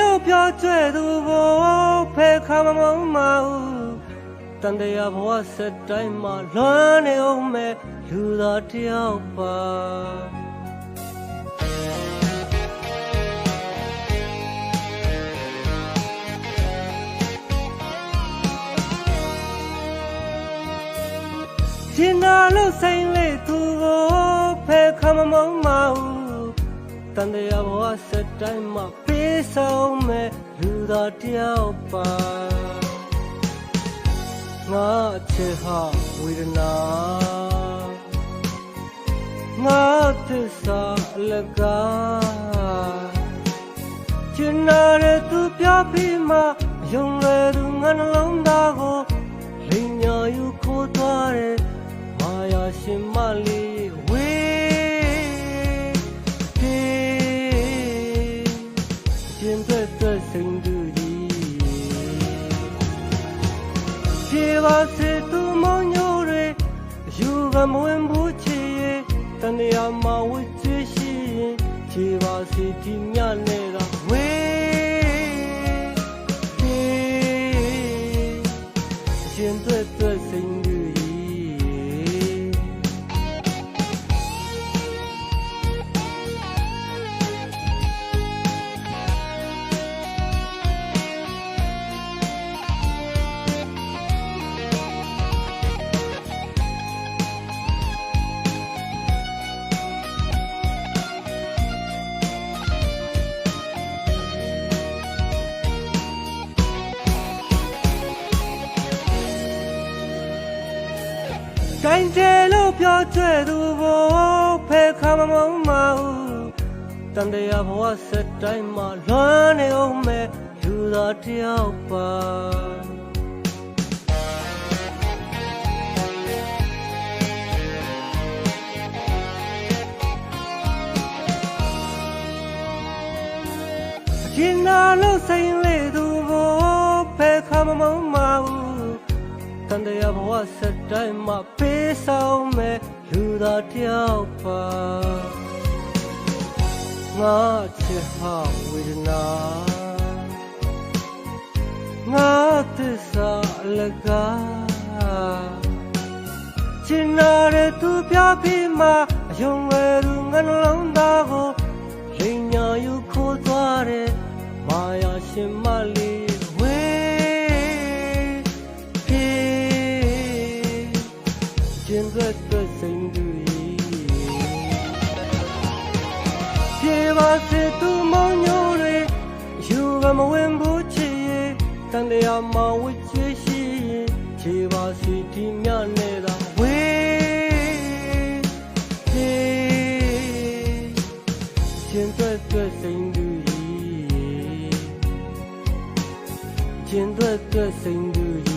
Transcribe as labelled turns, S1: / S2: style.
S1: လို့ပြောကြွယ်သူကိုဖဲခါမမုံမဦးတန်တရားဘဝစက်တိုင်းမှာလွမ်းနေအောင်မဲ့လူသားတယောက်ပါကျင်နာလို့ဆိုင်လေသူကိုဖဲခမမုံမဦးတန်တရားဘဝစက်တိုင်းမှာ ပေးဆောင်မဲ့လူသားတယောက်ပါငါချေဟာဝေဒနာငါသစ္စာအလကားကျင်နာတဲ့သူပြပြီးမှယုံလေသူငါနှလုံးသားကိုလိမ်ညာယူခိုးသွားတဲ့မာယာရှင်မလေး သက်သက်စိန်သူကြီးပြေပါစေသူမောင်ညိုတွေယူကမဝင်ဘူးချီရဲ့တန်ရာမှာဝ ကိုင်းတယ်လို့ပြောကြွယ်သူကိုဖဲခါမမုံမဦးတန်တရားဘဝစက်တိုင်းမှာလွမ်းနေအောင်မဲ့လူသားတယောက်ပါကျင်နာလို့ဆိုင်လေသူကိုဖဲခါမမုံမဦး တန်တရားဘဝစက်တိုင်းမှာပေးဆောင်မဲ့လူသားတယောက်ပါငါချစ်ဟာဝေဒနာငါသစ္စာအလကားကျင်နာတဲ့သူပြပြီးမှအယုံဝဲသူငါနှလုံးသားကိုလိမ်ညာယူခိုးသွားတဲ့မာယာရှင်မလေး ပြေပါစေသူမောင်ညိုတွေယူကမဝင်ဘူးချီရဲ့တန်တရားမှာဝစ်ချွေးရှိရင်ခြေပါစီဒီညနဲ့သာဝေးပြေးကျင်သွက်သွက်စိန်သူကြီးကျင်သွက်သွက်စိန်သူ